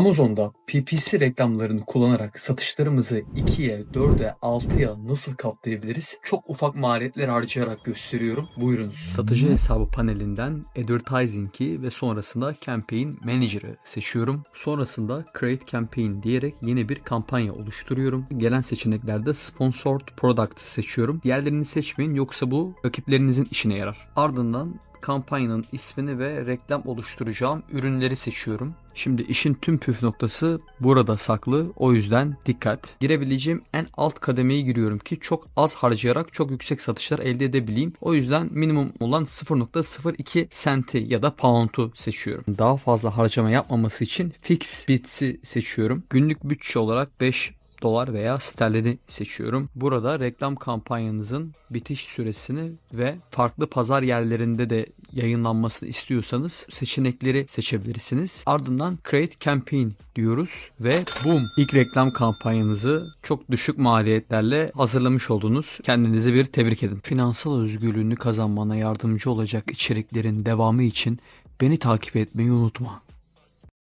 Amazon'da PPC reklamlarını kullanarak satışlarımızı 2'ye, 4'e, 6'ya nasıl katlayabiliriz? Çok ufak maliyetler harcayarak gösteriyorum. Buyurunuz. Satıcı hesabı panelinden Advertising'i ve sonrasında Campaign Manager'ı seçiyorum. Sonrasında Create Campaign diyerek yeni bir kampanya oluşturuyorum. Gelen seçeneklerde Sponsored Product seçiyorum. Diğerlerini seçmeyin yoksa bu rakiplerinizin işine yarar. Ardından kampanyanın ismini ve reklam oluşturacağım ürünleri seçiyorum. Şimdi işin tüm püf noktası burada saklı. O yüzden dikkat. Girebileceğim en alt kademeye giriyorum ki çok az harcayarak çok yüksek satışlar elde edebileyim. O yüzden minimum olan 0.02 senti ya da pound'u seçiyorum. Daha fazla harcama yapmaması için fix bits'i seçiyorum. Günlük bütçe olarak 5 dolar veya sterlini seçiyorum. Burada reklam kampanyanızın bitiş süresini ve farklı pazar yerlerinde de yayınlanmasını istiyorsanız seçenekleri seçebilirsiniz. Ardından Create Campaign diyoruz ve boom ilk reklam kampanyanızı çok düşük maliyetlerle hazırlamış oldunuz. Kendinizi bir tebrik edin. Finansal özgürlüğünü kazanmana yardımcı olacak içeriklerin devamı için beni takip etmeyi unutma.